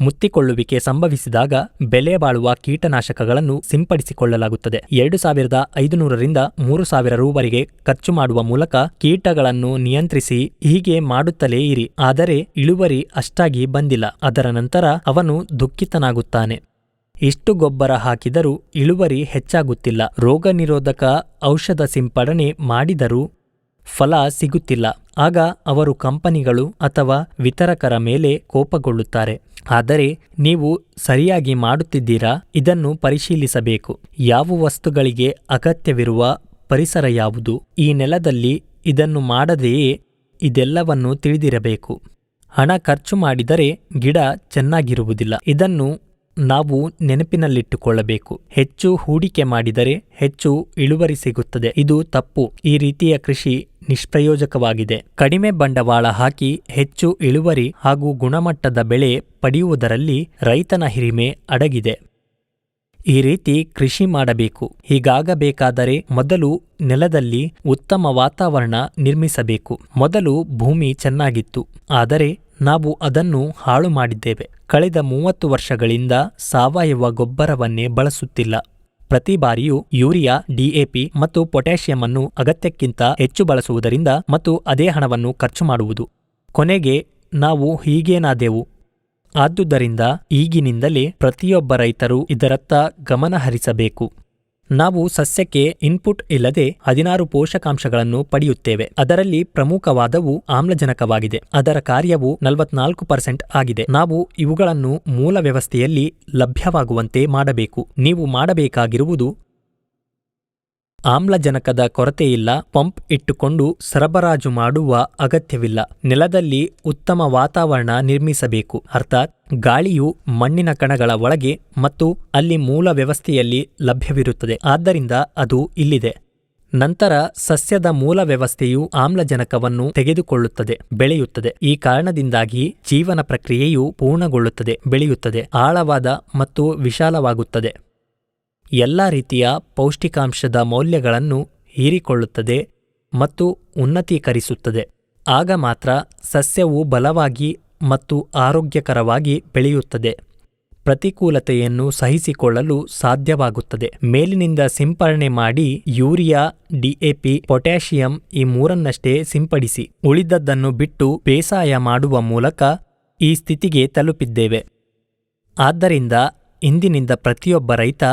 ಮುತ್ತಿಕೊಳ್ಳುವಿಕೆ ಸಂಭವಿಸಿದಾಗ ಬೆಲೆ ಬಾಳುವ ಕೀಟನಾಶಕಗಳನ್ನು ಸಿಂಪಡಿಸಿಕೊಳ್ಳಲಾಗುತ್ತದೆ. ಎರಡು ಸಾವಿರದ ಐದುನೂರರಿಂದ ಮೂರು ಸಾವಿರ ರೂವರೆಗೆ ಖರ್ಚು ಮಾಡುವ ಮೂಲಕ ಕೀಟಗಳನ್ನು ನಿಯಂತ್ರಿಸಿ ಹೀಗೆ ಮಾಡುತ್ತಲೇ ಇರಿ. ಆದರೆ ಇಳುವರಿ ಅಷ್ಟಾಗಿ ಬಂದಿಲ್ಲ. ಅದರ ನಂತರ ಅವನು ದುಃಖಿತನಾಗುತ್ತಾನೆ. ಇಷ್ಟು ಗೊಬ್ಬರ ಹಾಕಿದರೂ ಇಳುವರಿ ಹೆಚ್ಚಾಗುತ್ತಿಲ್ಲ. ರೋಗ ನಿರೋಧಕ ಔಷಧ ಸಿಂಪಡಣೆ ಮಾಡಿದರೂ ಫಲ ಸಿಗುತ್ತಿಲ್ಲ. ಆಗ ಅವರು ಕಂಪನಿಗಳು ಅಥವಾ ವಿತರಕರ ಮೇಲೆ ಕೋಪಗೊಳ್ಳುತ್ತಾರೆ. ಆದರೆ ನೀವು ಸರಿಯಾಗಿ ಮಾಡುತ್ತಿದ್ದೀರಾ? ಇದನ್ನು ಪರಿಶೀಲಿಸಬೇಕು. ಯಾವ ವಸ್ತುಗಳಿಗೆ ಅಗತ್ಯವಿರುವ ಪರಿಸರ ಯಾವುದು? ಈ ನೆಲದಲ್ಲಿ ಇದನ್ನು ಮಾಡದೆಯೇ? ಇದೆಲ್ಲವನ್ನು ತಿಳಿದಿರಬೇಕು. ಹಣ ಖರ್ಚು ಮಾಡಿದರೆ ಗಿಡ ಚೆನ್ನಾಗಿರುವುದಿಲ್ಲ. ಇದನ್ನು ನಾವು ನೆನಪಿನಲ್ಲಿಟ್ಟುಕೊಳ್ಳಬೇಕು. ಹೆಚ್ಚು ಹೂಡಿಕೆ ಮಾಡಿದರೆ ಹೆಚ್ಚು ಇಳುವರಿ ಸಿಗುತ್ತದೆ. ಇದು ತಪ್ಪು. ಈ ರೀತಿಯ ಕೃಷಿ ನಿಷ್ಪ್ರಯೋಜಕವಾಗಿದೆ. ಕಡಿಮೆ ಬಂಡವಾಳ ಹಾಕಿ ಹೆಚ್ಚು ಇಳುವರಿ ಹಾಗೂ ಗುಣಮಟ್ಟದ ಬೆಳೆ ಪಡೆಯುವುದರಲ್ಲಿ ರೈತನ ಹಿರಿಮೆ ಅಡಗಿದೆ. ಈ ರೀತಿ ಕೃಷಿ ಮಾಡಬೇಕು. ಹೀಗಾಗಬೇಕಾದರೆ ಮೊದಲು ನೆಲದಲ್ಲಿ ಉತ್ತಮ ವಾತಾವರಣ ನಿರ್ಮಿಸಬೇಕು. ಮೊದಲು ಭೂಮಿ ಚೆನ್ನಾಗಿತ್ತು. ಆದರೆ ನಾವು ಅದನ್ನು ಹಾಳು ಮಾಡಿದ್ದೇವೆ ಕಳೆದ ಮೂವತ್ತು ವರ್ಷಗಳಿಂದ ಸಾವಯವ ಗೊಬ್ಬರವನ್ನೇ ಬಳಸುತ್ತಿಲ್ಲ. ಪ್ರತಿ ಬಾರಿಯೂ ಯೂರಿಯಾ ಡಿಎಪಿ ಮತ್ತು ಪೊಟ್ಯಾಷಿಯಂ ಅನ್ನು ಅಗತ್ಯಕ್ಕಿಂತ ಹೆಚ್ಚು ಬಳಸುವುದರಿಂದ ಮತ್ತು ಅದೇ ಹಣವನ್ನು ಖರ್ಚು ಮಾಡುವುದು. ಕೊನೆಗೆ ನಾವು ಹೀಗೇನಾದೆವು? ಆದುದರಿಂದ ಈಗಿನಿಂದಲೇ ಪ್ರತಿಯೊಬ್ಬ ರೈತರು ಇದರತ್ತ ಗಮನ ಹರಿಸಬೇಕು ನಾವು ಸಸ್ಯಕ್ಕೆ ಇನ್ಪುಟ್ ಇಲ್ಲದೆ ಹದಿನಾರು ಪೋಷಕಾಂಶಗಳನ್ನು ಪಡೆಯುತ್ತೇವೆ. ಅದರಲ್ಲಿ ಪ್ರಮುಖವಾದವು ಆಮ್ಲಜನಕವಾಗಿದೆ. ಅದರ ಕಾರ್ಯವು ನಲವತ್ನಾಲ್ಕು ಪರ್ಸೆಂಟ್ ಆಗಿದೆ. ನಾವು ಇವುಗಳನ್ನು ಮೂಲ ವ್ಯವಸ್ಥೆಯಲ್ಲಿ ಲಭ್ಯವಾಗುವಂತೆ ಮಾಡಬೇಕು. ನೀವು ಮಾಡಬೇಕಾಗಿರುವುದು ಆಮ್ಲಜನಕದ ಕೊರತೆಯಿಲ್ಲ, ಪಂಪ್ ಇಟ್ಟುಕೊಂಡು ಸರಬರಾಜು ಮಾಡುವ ಅಗತ್ಯವಿಲ್ಲ. ನೆಲದಲ್ಲಿ ಉತ್ತಮ ವಾತಾವರಣ ನಿರ್ಮಿಸಬೇಕು. ಅರ್ಥಾತ್ ಗಾಳಿಯು ಮಣ್ಣಿನ ಕಣಗಳ ಒಳಗೆ ಮತ್ತು ಅಲ್ಲಿ ಮೂಲ ವ್ಯವಸ್ಥೆಯಲ್ಲಿ ಲಭ್ಯವಿರುತ್ತದೆ. ಆದ್ದರಿಂದ ಅದು ಇಲ್ಲಿದೆ. ನಂತರ ಸಸ್ಯದ ಮೂಲ ವ್ಯವಸ್ಥೆಯು ಆಮ್ಲಜನಕವನ್ನು ತೆಗೆದುಕೊಳ್ಳುತ್ತದೆ, ಬೆಳೆಯುತ್ತದೆ. ಈ ಕಾರಣದಿಂದಾಗಿ ಜೀವನ ಪ್ರಕ್ರಿಯೆಯು ಪೂರ್ಣಗೊಳ್ಳುತ್ತದೆ, ಬೆಳೆಯುತ್ತದೆ, ಆಳವಾದ ಮತ್ತು ವಿಶಾಲವಾಗುತ್ತದೆ. ಎಲ್ಲ ರೀತಿಯ ಪೌಷ್ಟಿಕಾಂಶದ ಮೌಲ್ಯಗಳನ್ನು ಹೀರಿಕೊಳ್ಳುತ್ತದೆ ಮತ್ತು ಉನ್ನತೀಕರಿಸುತ್ತದೆ. ಆಗ ಮಾತ್ರ ಸಸ್ಯವು ಬಲವಾಗಿ ಮತ್ತು ಆರೋಗ್ಯಕರವಾಗಿ ಬೆಳೆಯುತ್ತದೆ. ಪ್ರತಿಕೂಲತೆಯನ್ನು ಸಹಿಸಿಕೊಳ್ಳಲು ಸಾಧ್ಯವಾಗುತ್ತದೆ. ಮೇಲಿನಿಂದ ಸಿಂಪರಣೆ ಮಾಡಿ ಯೂರಿಯಾ ಡಿಎಪಿ ಪೊಟ್ಯಾಷಿಯಂ ಈ ಮೂರನ್ನಷ್ಟೇ ಸಿಂಪಡಿಸಿ, ಉಳಿದದ್ದನ್ನು ಬಿಟ್ಟು ಬೇಸಾಯ ಮಾಡುವ ಮೂಲಕ ಈ ಸ್ಥಿತಿಗೆ ತಲುಪಿದ್ದೇವೆ. ಆದ್ದರಿಂದ ಇಂದಿನಿಂದ ಪ್ರತಿಯೊಬ್ಬ ರೈತ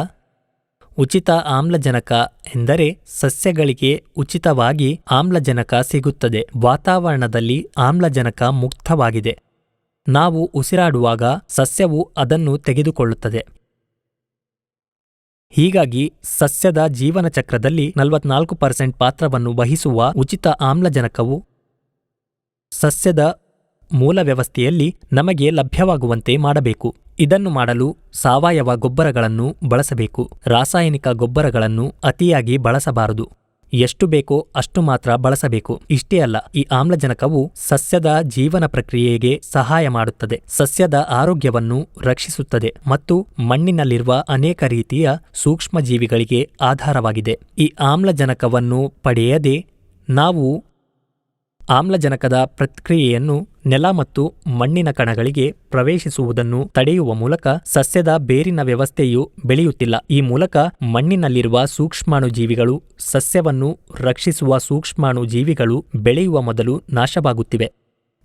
ಉಚಿತ ಆಮ್ಲಜನಕ ಎಂದರೆ ಸಸ್ಯಗಳಿಗೆ ಉಚಿತವಾಗಿ ಆಮ್ಲಜನಕ ಸಿಗುತ್ತದೆ. ವಾತಾವರಣದಲ್ಲಿ ಆಮ್ಲಜನಕ ಮುಕ್ತವಾಗಿದೆ. ನಾವು ಉಸಿರಾಡುವಾಗ ಸಸ್ಯವು ಅದನ್ನು ತೆಗೆದುಕೊಳ್ಳುತ್ತದೆ. ಹೀಗಾಗಿ ಸಸ್ಯದ ಜೀವನ ಚಕ್ರದಲ್ಲಿ ನಲವತ್ನಾಲ್ಕು ಪರ್ಸೆಂಟ್ ಪಾತ್ರವನ್ನು ವಹಿಸುವ ಉಚಿತ ಆಮ್ಲಜನಕವು ಸಸ್ಯದ ಮೂಲ ವ್ಯವಸ್ಥೆಯಲ್ಲಿ ನಮಗೆ ಲಭ್ಯವಾಗುವಂತೆ ಮಾಡಬೇಕು. ಇದನ್ನು ಮಾಡಲು ಸಾವಯವ ಗೊಬ್ಬರಗಳನ್ನು ಬಳಸಬೇಕು. ರಾಸಾಯನಿಕ ಗೊಬ್ಬರಗಳನ್ನು ಅತಿಯಾಗಿ ಬಳಸಬಾರದು. ಎಷ್ಟು ಬೇಕೋ ಅಷ್ಟು ಮಾತ್ರ ಬಳಸಬೇಕು. ಇಷ್ಟೇ ಅಲ್ಲ, ಈ ಆಮ್ಲಜನಕವು ಸಸ್ಯದ ಜೀವನ ಪ್ರಕ್ರಿಯೆಗೆ ಸಹಾಯ ಮಾಡುತ್ತದೆ. ಸಸ್ಯದ ಆರೋಗ್ಯವನ್ನು ರಕ್ಷಿಸುತ್ತದೆ ಮತ್ತು ಮಣ್ಣಿನಲ್ಲಿರುವ ಅನೇಕ ರೀತಿಯ ಸೂಕ್ಷ್ಮಜೀವಿಗಳಿಗೆ ಆಧಾರವಾಗಿದೆ. ಈ ಆಮ್ಲಜನಕವನ್ನು ಪಡೆಯದೆ ನಾವು ಆಮ್ಲಜನಕದ ಪ್ರತಿಕ್ರಿಯೆಯನ್ನು ನೆಲ ಮತ್ತು ಮಣ್ಣಿನ ಕಣಗಳಿಗೆ ಪ್ರವೇಶಿಸುವುದನ್ನು ತಡೆಯುವ ಮೂಲಕ ಸಸ್ಯದ ಬೇರಿನ ವ್ಯವಸ್ಥೆಯು ಬೆಳೆಯುತ್ತಿಲ್ಲ. ಈ ಮೂಲಕ ಮಣ್ಣಿನಲ್ಲಿರುವ ಸೂಕ್ಷ್ಮಾಣುಜೀವಿಗಳು, ಸಸ್ಯವನ್ನು ರಕ್ಷಿಸುವ ಸೂಕ್ಷ್ಮಾಣುಜೀವಿಗಳು ಬೆಳೆಯುವ ಮೊದಲು ನಾಶವಾಗುತ್ತಿವೆ.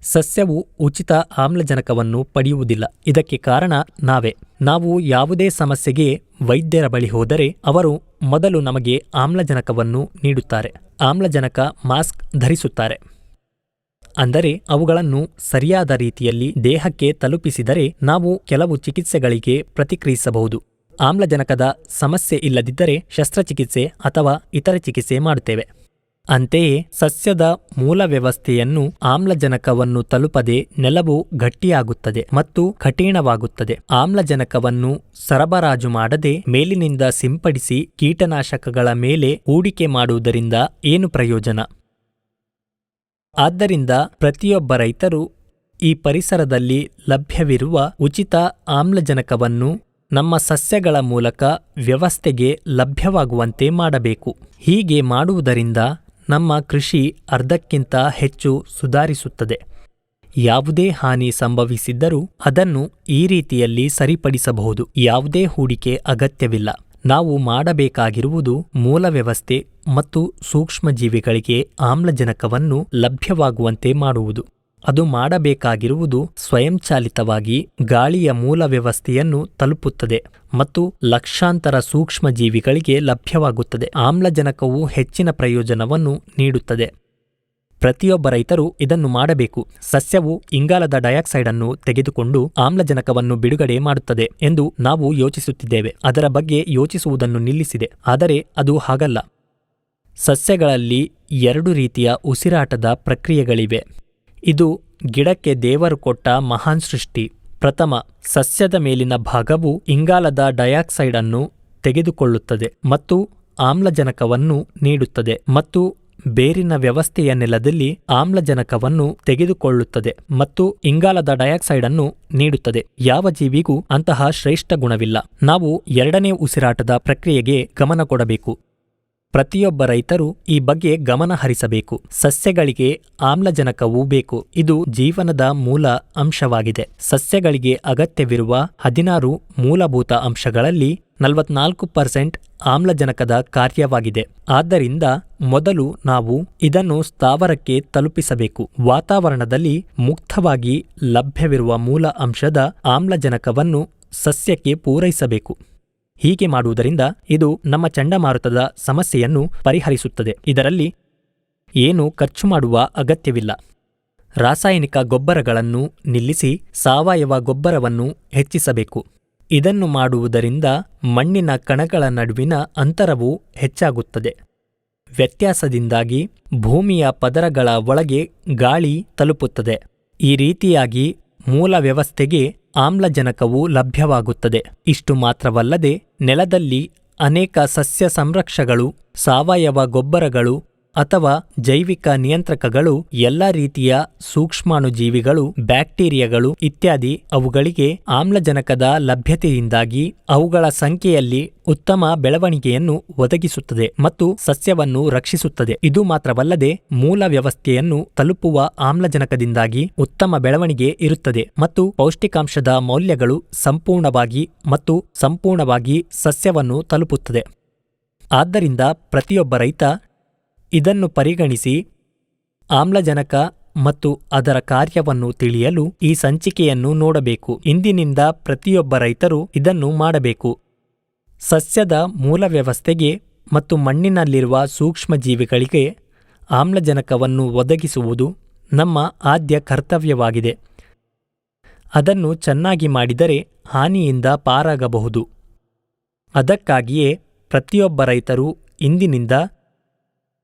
ಸಸ್ಯವು ಉಚಿತ ಆಮ್ಲಜನಕವನ್ನು ಪಡೆಯುವುದಿಲ್ಲ. ಇದಕ್ಕೆ ಕಾರಣ ನಾವೇ. ನಾವು ಯಾವುದೇ ಸಮಸ್ಯೆಗೆ ವೈದ್ಯರ ಬಳಿ ಹೋದರೆ ಅವರು ಮೊದಲು ನಮಗೆ ಆಮ್ಲಜನಕವನ್ನು ನೀಡುತ್ತಾರೆ. ಆಮ್ಲಜನಕ ಮಾಸ್ಕ್ ಧರಿಸುತ್ತಾರೆ. ಅಂದರೆ ಅವುಗಳನ್ನು ಸರಿಯಾದ ರೀತಿಯಲ್ಲಿ ದೇಹಕ್ಕೆ ತಲುಪಿಸಿದರೆ ನಾವು ಕೆಲವು ಚಿಕಿತ್ಸೆಗಳಿಗೆ ಪ್ರತಿಕ್ರಿಯಿಸಬಹುದು. ಆಮ್ಲಜನಕದ ಸಮಸ್ಯೆ ಇಲ್ಲದಿದ್ದರೆ ಶಸ್ತ್ರಚಿಕಿತ್ಸೆ ಅಥವಾ ಇತರ ಚಿಕಿತ್ಸೆ ಮಾಡುತ್ತೇವೆ. ಅಂತೆಯೇ ಸಸ್ಯದ ಮೂಲ ವ್ಯವಸ್ಥೆಯನ್ನು ಆಮ್ಲಜನಕವನ್ನು ತಲುಪದೆ ನೆಲವು ಗಟ್ಟಿಯಾಗುತ್ತದೆ ಮತ್ತು ಕಠಿಣವಾಗುತ್ತದೆ. ಆಮ್ಲಜನಕವನ್ನು ಸರಬರಾಜು ಮಾಡದೆ ಮೇಲಿನಿಂದ ಸಿಂಪಡಿಸಿ ಕೀಟನಾಶಕಗಳ ಮೇಲೆ ಹೂಡಿಕೆ ಮಾಡುವುದರಿಂದ ಏನು ಪ್ರಯೋಜನ? ಆದ್ದರಿಂದ ಪ್ರತಿಯೊಬ್ಬ ರೈತರು ಈ ಪರಿಸರದಲ್ಲಿ ಲಭ್ಯವಿರುವ ಉಚಿತ ಆಮ್ಲಜನಕವನ್ನು ನಮ್ಮ ಸಸ್ಯಗಳ ಮೂಲಕ ವ್ಯವಸ್ಥೆಗೆ ಲಭ್ಯವಾಗುವಂತೆ ಮಾಡಬೇಕು. ಹೀಗೆ ಮಾಡುವುದರಿಂದ ನಮ್ಮ ಕೃಷಿ ಅರ್ಧಕ್ಕಿಂತ ಹೆಚ್ಚು ಸುಧಾರಿಸುತ್ತದೆ. ಯಾವುದೇ ಹಾನಿ ಸಂಭವಿಸಿದ್ದರೂ ಅದನ್ನು ಈ ರೀತಿಯಲ್ಲಿ ಸರಿಪಡಿಸಬಹುದು. ಯಾವುದೇ ಹೂಡಿಕೆ ಅಗತ್ಯವಿಲ್ಲ. ನಾವು ಮಾಡಬೇಕಾಗಿರುವುದು ಮೂಲ ವ್ಯವಸ್ಥೆ ಮತ್ತು ಸೂಕ್ಷ್ಮಜೀವಿಗಳಿಗೆ ಆಮ್ಲಜನಕವನ್ನು ಲಭ್ಯವಾಗುವಂತೆ ಮಾಡುವುದು. ಅದು ಮಾಡಬೇಕಾಗಿರುವುದು ಸ್ವಯಂಚಾಲಿತವಾಗಿ ಗಾಳಿಯ ಮೂಲ ವ್ಯವಸ್ಥೆಯನ್ನು ತಲುಪುತ್ತದೆ ಮತ್ತು ಲಕ್ಷಾಂತರ ಸೂಕ್ಷ್ಮಜೀವಿಗಳಿಗೆ ಲಭ್ಯವಾಗುತ್ತದೆ. ಆಮ್ಲಜನಕವು ಹೆಚ್ಚಿನ ಪ್ರಯೋಜನವನ್ನು ನೀಡುತ್ತದೆ. ಪ್ರತಿಯೊಬ್ಬ ರೈತರು ಇದನ್ನು ಮಾಡಬೇಕು. ಸಸ್ಯವು ಇಂಗಾಲದ ಡೈಆಕ್ಸೈಡ್ ಅನ್ನು ತೆಗೆದುಕೊಂಡು ಆಮ್ಲಜನಕವನ್ನು ಬಿಡುಗಡೆ ಮಾಡುತ್ತದೆ ಎಂದು ನಾವು ಯೋಚಿಸುತ್ತಿದ್ದೇವೆ. ಅದರ ಬಗ್ಗೆ ಯೋಚಿಸುವುದನ್ನು ನಿಲ್ಲಿಸಿದೆ. ಆದರೆ ಅದು ಹಾಗಲ್ಲ. ಸಸ್ಯಗಳಲ್ಲಿ ಎರಡು ರೀತಿಯ ಉಸಿರಾಟದ ಪ್ರಕ್ರಿಯೆಗಳಿವೆ. ಇದು ಗಿಡಕ್ಕೆ ದೇವರು ಕೊಟ್ಟ ಮಹಾನ್ ಸೃಷ್ಟಿ. ಪ್ರಥಮ, ಸಸ್ಯದ ಮೇಲಿನ ಭಾಗವು ಇಂಗಾಲದ ಡೈಆಕ್ಸೈಡ್ ಅನ್ನು ತೆಗೆದುಕೊಳ್ಳುತ್ತದೆ ಮತ್ತು ಆಮ್ಲಜನಕವನ್ನು ನೀಡುತ್ತದೆ ಮತ್ತು ಬೇರಿನ ವ್ಯವಸ್ಥೆಯ ನೆಲದಲ್ಲಿ ಆಮ್ಲಜನಕವನ್ನು ತೆಗೆದುಕೊಳ್ಳುತ್ತದೆ ಮತ್ತು ಇಂಗಾಲದ ಡೈಆಕ್ಸೈಡ್ ಅನ್ನು ನೀಡುತ್ತದೆ. ಯಾವ ಜೀವಿಗೂ ಅಂತಹ ಶ್ರೇಷ್ಠ ಗುಣವಿಲ್ಲ. ನಾವು ಎರಡನೇ ಉಸಿರಾಟದ ಪ್ರಕ್ರಿಯೆಗೆ ಗಮನ ಕೊಡಬೇಕು. ಪ್ರತಿಯೊಬ್ಬ ರೈತರು ಈ ಬಗ್ಗೆ ಗಮನ ಹರಿಸಬೇಕು. ಸಸ್ಯಗಳಿಗೆ ಆಮ್ಲಜನಕವೂ ಬೇಕು. ಇದು ಜೀವನದ ಮೂಲ ಅಂಶವಾಗಿದೆ. ಸಸ್ಯಗಳಿಗೆ ಅಗತ್ಯವಿರುವ ಹದಿನಾರು ಮೂಲಭೂತ ಅಂಶಗಳಲ್ಲಿ ನಲವತ್ನಾಲ್ಕು ಪರ್ಸೆಂಟ್ ಆಮ್ಲಜನಕದ ಕಾರ್ಯವಾಗಿದೆ. ಆದ್ದರಿಂದ ಮೊದಲು ನಾವು ಇದನ್ನು ಸ್ಥಾವರಕ್ಕೆ ತಲುಪಿಸಬೇಕು. ವಾತಾವರಣದಲ್ಲಿ ಮುಕ್ತವಾಗಿ ಲಭ್ಯವಿರುವ ಮೂಲ ಅಂಶದ ಆಮ್ಲಜನಕವನ್ನು ಸಸ್ಯಕ್ಕೆ ಪೂರೈಸಬೇಕು. ಹೀಗೆ ಮಾಡುವುದರಿಂದ ಇದು ನಮ್ಮ ಚಂಡಮಾರುತದ ಸಮಸ್ಯೆಯನ್ನು ಪರಿಹರಿಸುತ್ತದೆ. ಇದರಲ್ಲಿ ಏನು ಖರ್ಚು ಮಾಡುವ ಅಗತ್ಯವಿಲ್ಲ. ರಾಸಾಯನಿಕ ಗೊಬ್ಬರಗಳನ್ನು ನಿಲ್ಲಿಸಿ ಸಾವಯವ ಗೊಬ್ಬರವನ್ನು ಹೆಚ್ಚಿಸಬೇಕು. ಇದನ್ನು ಮಾಡುವುದರಿಂದ ಮಣ್ಣಿನ ಕಣಗಳ ನಡುವಿನ ಅಂತರವು ಹೆಚ್ಚಾಗುತ್ತದೆ. ವ್ಯತ್ಯಾಸದಿಂದಾಗಿ ಭೂಮಿಯ ಪದರಗಳ ಒಳಗೆ ಗಾಳಿ ತಲುಪುತ್ತದೆ. ಈ ರೀತಿಯಾಗಿ ಮೂಲ ವ್ಯವಸ್ಥೆಗೆ ಆಮ್ಲಜನಕವು ಲಭ್ಯವಾಗುತ್ತದೆ. ಇಷ್ಟು ಮಾತ್ರವಲ್ಲದೆ ನೆಲದಲ್ಲಿ ಅನೇಕ ಸಸ್ಯ ಸಂರಕ್ಷಗಳು ಸಾವಯವ ಗೊಬ್ಬರಗಳು ಅಥವಾ ಜೈವಿಕ ನಿಯಂತ್ರಕಗಳು, ಎಲ್ಲ ರೀತಿಯ ಸೂಕ್ಷ್ಮಾಣುಜೀವಿಗಳು, ಬ್ಯಾಕ್ಟೀರಿಯಾಗಳು ಇತ್ಯಾದಿ ಅವುಗಳಿಗೆ ಆಮ್ಲಜನಕದ ಲಭ್ಯತೆಯಿಂದಾಗಿ ಅವುಗಳ ಸಂಖ್ಯೆಯಲ್ಲಿ ಉತ್ತಮ ಬೆಳವಣಿಗೆಯನ್ನು ಒದಗಿಸುತ್ತದೆ ಮತ್ತು ಸಸ್ಯವನ್ನು ರಕ್ಷಿಸುತ್ತದೆ. ಇದು ಮಾತ್ರವಲ್ಲದೆ ಮೂಲ ವ್ಯವಸ್ಥೆಯನ್ನು ತಲುಪುವ ಆಮ್ಲಜನಕದಿಂದಾಗಿ ಉತ್ತಮ ಬೆಳವಣಿಗೆ ಇರುತ್ತದೆ ಮತ್ತು ಪೌಷ್ಟಿಕಾಂಶದ ಮೌಲ್ಯಗಳು ಸಂಪೂರ್ಣವಾಗಿ ಮತ್ತು ಸಂಪೂರ್ಣವಾಗಿ ಸಸ್ಯವನ್ನು ತಲುಪುತ್ತದೆ. ಆದ್ದರಿಂದ ಪ್ರತಿಯೊಬ್ಬ ರೈತ ಇದನ್ನು ಪರಿಗಣಿಸಿ ಆಮ್ಲಜನಕ ಮತ್ತು ಅದರ ಕಾರ್ಯವನ್ನು ತಿಳಿಯಲು ಈ ಸಂಚಿಕೆಯನ್ನು ನೋಡಬೇಕು. ಇಂದಿನಿಂದ ಪ್ರತಿಯೊಬ್ಬ ರೈತರು ಇದನ್ನು ಮಾಡಬೇಕು. ಸಸ್ಯದ ಮೂಲ ವ್ಯವಸ್ಥೆಗೆ ಮತ್ತು ಮಣ್ಣಿನಲ್ಲಿರುವ ಸೂಕ್ಷ್ಮಜೀವಿಗಳಿಗೆ ಆಮ್ಲಜನಕವನ್ನು ಒದಗಿಸುವುದು ನಮ್ಮ ಆದ್ಯ ಕರ್ತವ್ಯವಾಗಿದೆ. ಅದನ್ನು ಚೆನ್ನಾಗಿ ಮಾಡಿದರೆ ಹಾನಿಯಿಂದ ಪಾರಾಗಬಹುದು. ಅದಕ್ಕಾಗಿಯೇ ಪ್ರತಿಯೊಬ್ಬ ರೈತರು ಇಂದಿನಿಂದ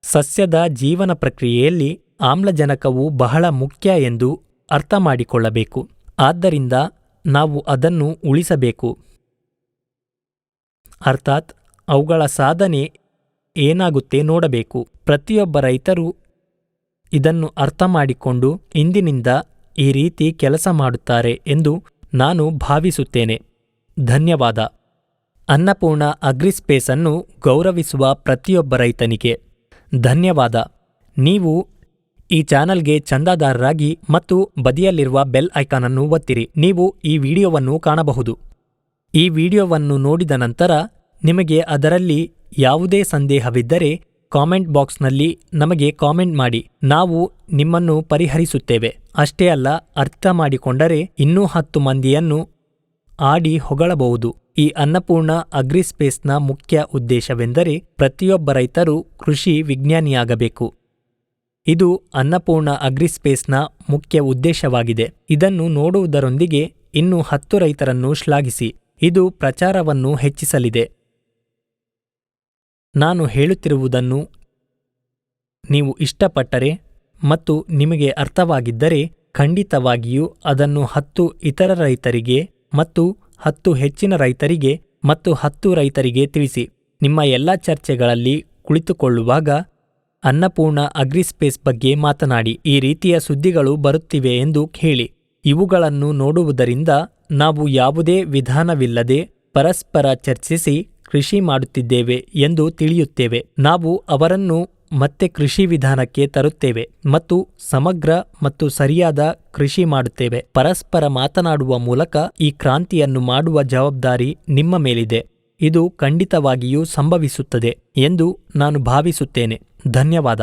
ಸಸ್ಯದ ಜೀವನ ಪ್ರಕ್ರಿಯೆಯಲ್ಲಿ ಆಮ್ಲಜನಕವು ಬಹಳ ಮುಖ್ಯ ಎಂದು ಅರ್ಥ ಮಾಡಿಕೊಳ್ಳಬೇಕು ಆದ್ದರಿಂದ ನಾವು ಅದನ್ನು ಉಳಿಸಬೇಕು. ಅರ್ಥಾತ್ ಅವುಗಳ ಸಾಧನೆ ಏನಾಗುತ್ತೆ ನೋಡಬೇಕು. ಪ್ರತಿಯೊಬ್ಬ ರೈತರು ಇದನ್ನು ಅರ್ಥ ಮಾಡಿಕೊಂಡು ಇಂದಿನಿಂದ ಈ ರೀತಿ ಕೆಲಸ ಮಾಡುತ್ತಾರೆ ಎಂದು ನಾನು ಭಾವಿಸುತ್ತೇನೆ. ಧನ್ಯವಾದ. ಅನ್ನಪೂರ್ಣ ಅಗ್ರಿಸ್ಪೇಸನ್ನು ಗೌರವಿಸುವ ಪ್ರತಿಯೊಬ್ಬ ರೈತನಿಗೆ. ಧನ್ಯವಾದ. ನೀವು ಈ ಚಾನಲ್ಗೆ ಚಂದಾದಾರರಾಗಿ ಮತ್ತು ಬದಿಯಲ್ಲಿರುವ ಬೆಲ್ ಐಕಾನ್ ಅನ್ನು ಒತ್ತಿರಿ. ನೀವು ಈ ವಿಡಿಯೋವನ್ನು ಕಾಣಬಹುದು. ಈ ವಿಡಿಯೋವನ್ನು ನೋಡಿದ ನಂತರ ನಿಮಗೆ ಅದರಲ್ಲಿ ಯಾವುದೇ ಸಂದೇಹವಿದ್ದರೆ ಕಾಮೆಂಟ್ ಬಾಕ್ಸ್ನಲ್ಲಿ ನಮಗೆ ಕಾಮೆಂಟ್ ಮಾಡಿ. ನಾವು ನಿಮ್ಮನ್ನು ಪರಿಹರಿಸುತ್ತೇವೆ. ಅಷ್ಟೇ ಅಲ್ಲ, ಅರ್ಥ ಮಾಡಿಕೊಂಡರೆ ಇನ್ನೂ ಹತ್ತು ಮಂದಿಯನ್ನು ಆಡಿ ಹೊಗಳಬಹುದು. ಈ ಅನ್ನಪೂರ್ಣ ಅಗ್ರಿಸ್ಪೇಸ್ನ ಮುಖ್ಯ ಉದ್ದೇಶವೆಂದರೆ ಪ್ರತಿಯೊಬ್ಬ ರೈತರು ಕೃಷಿ ವಿಜ್ಞಾನಿಯಾಗಬೇಕು. ಇದು ಅನ್ನಪೂರ್ಣ ಅಗ್ರಿಸ್ಪೇಸ್ನ ಮುಖ್ಯ ಉದ್ದೇಶವಾಗಿದೆ. ಇದನ್ನು ನೋಡುವುದರೊಂದಿಗೆ ಇನ್ನು ಹತ್ತು ರೈತರನ್ನು ಶ್ಲಾಘಿಸಿ. ಇದು ಪ್ರಚಾರವನ್ನು ಹೆಚ್ಚಿಸಲಿದೆ. ನಾನು ಹೇಳುತ್ತಿರುವುದನ್ನು ನೀವು ಇಷ್ಟಪಟ್ಟರೆ ಮತ್ತು ನಿಮಗೆ ಅರ್ಥವಾಗಿದ್ದರೆ ಖಂಡಿತವಾಗಿಯೂ ಅದನ್ನು ಹತ್ತು ಇತರ ರೈತರಿಗೆ ಮತ್ತು ಹತ್ತು ಹೆಚ್ಚಿನ ರೈತರಿಗೆ ಮತ್ತು ಹತ್ತು ರೈತರಿಗೆ ತಿಳಿಸಿ. ನಿಮ್ಮ ಎಲ್ಲ ಚರ್ಚೆಗಳಲ್ಲಿ ಕುಳಿತುಕೊಳ್ಳುವಾಗ ಅನ್ನಪೂರ್ಣ ಅಗ್ರಿಸ್ಪೇಸ್ ಬಗ್ಗೆ ಮಾತನಾಡಿ. ಈ ರೀತಿಯ ಸುದ್ದಿಗಳು ಬರುತ್ತಿವೆ ಎಂದು ಹೇಳಿ. ಇವುಗಳನ್ನು ನೋಡುವುದರಿಂದ ನಾವು ಯಾವುದೇ ವಿಧಾನವಿಲ್ಲದೆ ಪರಸ್ಪರ ಚರ್ಚಿಸಿ ಕೃಷಿ ಮಾಡುತ್ತಿದ್ದೇವೆ ಎಂದು ತಿಳಿಯುತ್ತೇವೆ. ನಾವು ಅವರನ್ನು ಮತ್ತೆ ಕೃಷಿ ವಿಧಾನಕ್ಕೆ ತರುತ್ತೇವೆ ಮತ್ತು ಸಮಗ್ರ ಮತ್ತು ಸರಿಯಾದ ಕೃಷಿ ಮಾಡುತ್ತೇವೆ. ಪರಸ್ಪರ ಮಾತನಾಡುವ ಮೂಲಕ ಈ ಕ್ರಾಂತಿಯನ್ನು ಮಾಡುವ ಜವಾಬ್ದಾರಿ ನಿಮ್ಮ ಮೇಲಿದೆ. ಇದು ಖಂಡಿತವಾಗಿಯೂ ಸಂಭವಿಸುತ್ತದೆ ಎಂದು ನಾನು ಭಾವಿಸುತ್ತೇನೆ. ಧನ್ಯವಾದ.